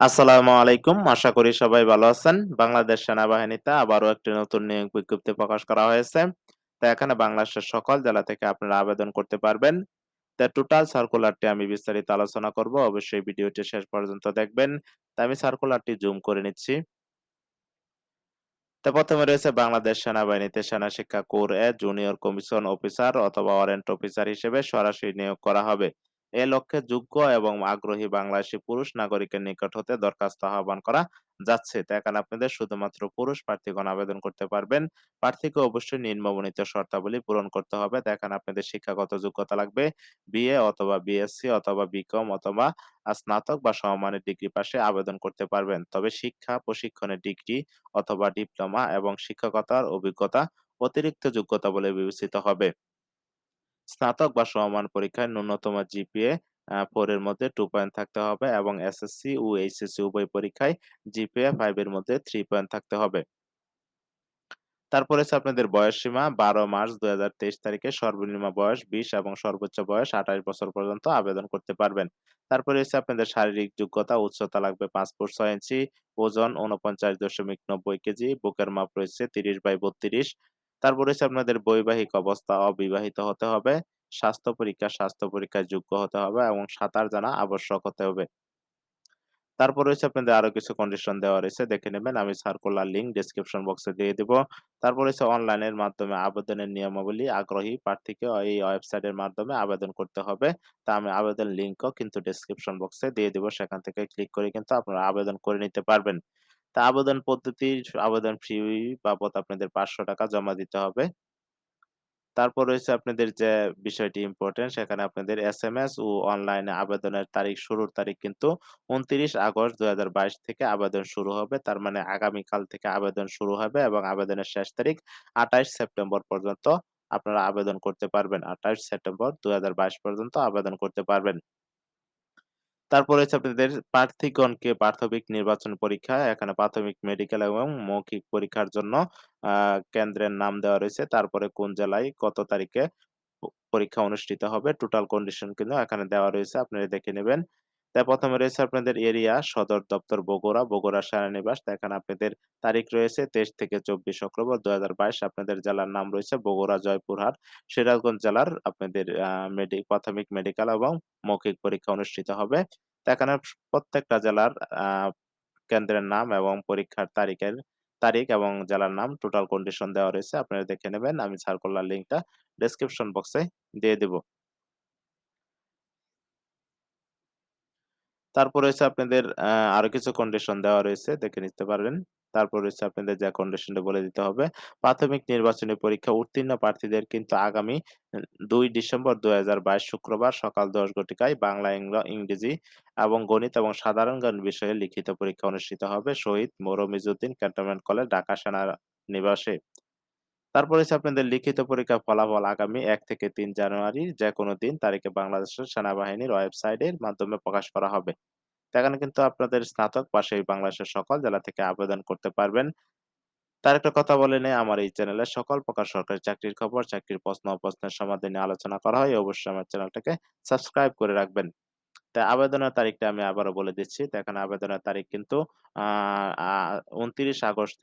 আসসালামু আলাইকুম। আশা করি সবাই ভালো আছেন। বাংলাদেশ সেনাবাহিনীতে আবারও একটি নতুন নিয়োগ বিজ্ঞপ্তি প্রকাশ করা হয়েছে। তো এখানে বাংলাদেশের সকল জেলা থেকে আপনারা আবেদন করতে পারবেন। তো টোটাল সার্কুলারটি আমি বিস্তারিত আলোচনা করব। অবশ্যই ভিডিওটি শেষ পর্যন্ত দেখবেন। তো আমি সার্কুলারটি জুম করে নিচ্ছি। তো প্রথমে রয়েছে বাংলাদেশ সেনাবাহিনীতে সেনা শিক্ষা কোর এ জুনিয়র কমিশন অফিসার অথবা ওয়ারেন্ট অফিসার হিসেবে সরাসরি নিয়োগ করা হবে। এ লক্ষ্যে যোগ্য এবং আগ্রহী বাংলাদেশী পুরুষ নাগরিকের নিকট হতে দরখাস্ত আহ্বান করা যাচ্ছে। তো এখানে আপনাদের শুধুমাত্র পুরুষ প্রার্থীগণ আবেদন করতে পারবেন। প্রার্থীকে অবশ্যই নিম্নবর্ণিত শর্তাবলী পূরণ করতে হবে। তো এখানে আপনাদের শিক্ষাগত যোগ্যতা লাগবে বিএ অথবা বিএসসি অথবা বিকম অথবা স্নাতক বা সমমানের ডিগ্রি পাশে আবেদন করতে পারবেন। তবে শিক্ষা, প্রশিক্ষণের ডিগ্রি অথবা ডিপ্লোমা এবং শিক্ষকতার অভিজ্ঞতা অতিরিক্ত যোগ্যতা বলে বিবেচিত হবে। স্নাতক বা সমমান পরীক্ষায় ন্যূনতম জিপিএ 4 এর মধ্যে 2 পয়েন্ট থাকতে হবে এবং এসএসসি ও এইচএসসি উভয় পরীক্ষায় জিপিএ 5 এর মধ্যে 3 পয়েন্ট থাকতে হবে। তারপর হচ্ছে আপনাদের বয়সসীমা ১২ মার্চ ২০২৩ তারিখে সর্বনিম্ন বয়স ২০ এবং সর্বোচ্চ বয়স ২৮ বছর পর্যন্ত আবেদন করতে পারবেন। তারপরে হচ্ছে আপনাদের শারীরিক যোগ্যতা, উচ্চতা লাগবে পাঁচ ফুট ছয় ইঞ্চি, ওজন ৪৯.৯০ কেজি, বুকের মাপ রয়েছে ৩০ বাই ৩২। তারপর হচ্ছে আপনাদের বৈবাহিক অবস্থা অবিবাহিত হতে হবে। স্বাস্থ্য পরীক্ষা, স্বাস্থ্য পরীক্ষায় যোগ্য হতে হবে এবং সাঁতার জানা আবশ্যক হতে হবে। তারপর রয়েছে আপনাদের আরও কিছু কন্ডিশন দেওয়া রয়েছে দেখে নেবেন। আমি সার্কুলার লিঙ্ক ডেসক্রিপশন বক্সে দিয়ে দিব। তারপর হচ্ছে অনলাইনের মাধ্যমে আবেদনের নিয়মাবলী আগ্রহী প্রার্থীকে এই ওয়েবসাইটের মাধ্যমে আবেদন করতে হবে। তা আমি আবেদন লিঙ্কও কিন্তু ডেসক্রিপশন বক্সে দিয়ে দিব। সেখান থেকে ক্লিক করে কিন্তু আপনারা আবেদন করে নিতে পারবেন। তা আবেদন পদ্ধতি আবেদন ফি বাবদ আপনাদের ৳৫০০ জমা দিতে হবে। তারপর রয়েছে আপনাদের যে বিষয়টি ইম্পোর্টেন্ট সেখানে আপনাদের এসএমএস ও অনলাইনে আবেদনের তারিখ, শুরুর তারিখ কিন্তু ২৯ আগস্ট ২০২২ থেকে আবেদন শুরু হবে। তার মানে আগামীকাল থেকে আবেদন শুরু হবে এবং আবেদনের শেষ তারিখ ২৮ সেপ্টেম্বর পর্যন্ত আপনারা আবেদন করতে পারবেন। ২৮ সেপ্টেম্বর ২০২২ পর্যন্ত আবেদন করতে পারবেন। তারপর হচ্ছে আপনাদের প্রার্থীগণকে প্রাথমিক নির্বাচন পরীক্ষা, এখানে প্রাথমিক মেডিকেল এবং মৌখিক পরীক্ষার জন্য আহ কেন্দ্রের নাম দেওয়া রয়েছে। তারপরে কোন জেলায় কত তারিখে পরীক্ষা অনুষ্ঠিত হবে। টোটাল কন্ডিশন কিন্তু এখানে দেওয়া রয়েছে। আপনারা দেখে নেবেন। তা প্রথমে রয়েছে আপনাদের এরিয়া সদর দপ্তর বগুড়া, বগুড়া সেনানিবাস। এখানে আপনাদের তারিখ রয়েছে ২৩ থেকে ২৪ অক্টোবর ২০২২ আপনাদের জেলার নাম রয়েছে বগুড়া, জয়পুরহাট, সিরাজগঞ্জ জেলার আপনাদের মেডি প্রাথমিক মেডিকেল এবং মৌখিক পরীক্ষা অনুষ্ঠিত হবে। এখানে প্রত্যেকটা জেলার কেন্দ্রের নাম এবং পরীক্ষার তারিখের তারিখ এবং জেলার নাম টোটাল কন্ডিশন দেওয়া রয়েছে। আপনারা দেখে নেবেন। আমি সার্কুলার লিঙ্কটা ডেসক্রিপশন বক্সে দিয়ে দিব। তারপর রয়েছে আপনাদের আরও কিছু কন্ডিশন দেওয়া রয়েছে, দেখে নিতে পারবেন। তারপর রয়েছে আপনাদের যে কন্ডিশনটা বলে দিতে হবে। প্রাথমিক নির্বাচনী পরীক্ষা উত্তীর্ণ প্রার্থীদের কিন্তু আগামী ২ ডিসেম্বর ২০২২ শুক্রবার সকাল ১০ ঘটিকায় বাংলা, ইংরেজি এবং গণিত এবং সাধারণ জ্ঞান বিষয়ে লিখিত পরীক্ষা অনুষ্ঠিত হবে শহীদ মোরমিজুদ্দিন ক্যান্টনমেন্ট কলেজ, ঢাকা সেনানিবাসে। তারপর হচ্ছে আপনাদের লিখিত পরীক্ষার ফলাফল আগামী ১ থেকে ৩ জানুয়ারি যেকোনো দিন তারিখে বাংলাদেশের সেনাবাহিনীর ওয়েবসাইটের মাধ্যমে প্রকাশ করা হবে। তো এখানে কিন্তু আপনাদের স্নাতক পাশেই বাংলাদেশের সকল জেলা থেকে আবেদন করতে পারবেন। তার একটা কথা বলে নেই, আমার এই চ্যানেলে সকল প্রকার সরকারি চাকরির খবর, চাকরির প্রশ্ন প্রশ্নের সমাধান নিয়ে আলোচনা করা হয়। অবশ্যই আমার চ্যানেলটাকে সাবস্ক্রাইব করে রাখবেন। তাই আবেদনের তারিখটা আমি আবারও বলে দিচ্ছি। তো এখানে আবেদনের তারিখ কিন্তু আহ উনত্রিশ আগস্ট